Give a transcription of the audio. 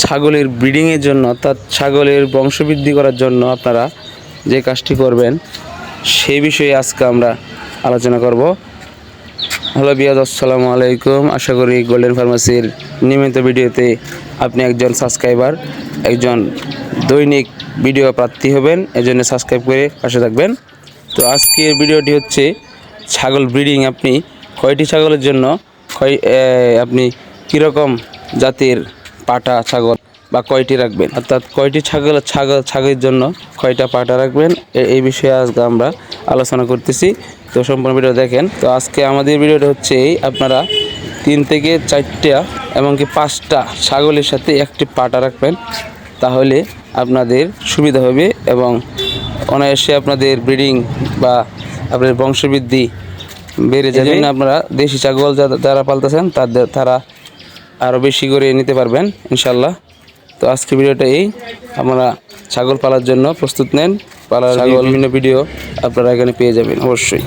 ছাগলের ব্রিডিংয়ের জন্য, অর্থাৎ ছাগলের বংশবৃদ্ধি করার জন্য আপনারা যে কাজটি করবেন, সেই বিষয়ে আজকে আমরা আলোচনা করব। হ্যালো বিয়াদ আসসালামু আলাইকুম। আশা করি গোল্ডেন ফার্মাসির নিয়মিত ভিডিওতে আপনি একজন সাবস্ক্রাইবার একজন দৈনিক ভিডিও প্রার্থী হবেন, এজন্য সাবস্ক্রাইব করে পাশে থাকবেন। তো আজকের ভিডিওটি হচ্ছে, ছাগল ব্রিডিং আপনি কয়টি ছাগলের জন্য আপনি কীরকম জাতের পাটা ছাগল বা কয়টি রাখবেন? অর্থাৎ কয়টি ছাগল ছাগল ছাগলের জন্য কয়টা পাটা রাখবেন? এই বিষয়ে আজকে আমরা আলোচনা করতেছি। তো সম্পূর্ণ ভিডিও দেখেন। তো আজকে আমাদের ভিডিওটা হচ্ছে এই আপনারা তিন থেকে চারটা এমনকি পাঁচটা ছাগলের সাথে একটি পাটা রাখবেন। তাহলে আপনাদের সুবিধা হবে এবং অনায়াসে আপনাদের ব্রিডিং বা আপনাদের বংশবৃদ্ধি বেড়ে যাবে। আপনারা দেশি ছাগল যারা- যারা পালতেছেন তাদের তারা আরও বেশি করে নিতে পারবেন ইনশাল্লাহ তো আজকে ভিডিওটা এই। আমরা ছাগল পালার জন্য প্রস্তুত নেন। পালার ছাগল। বিভিন্ন ভিডিও আপনারা এখানে পেয়ে যাবেন অবশ্যই।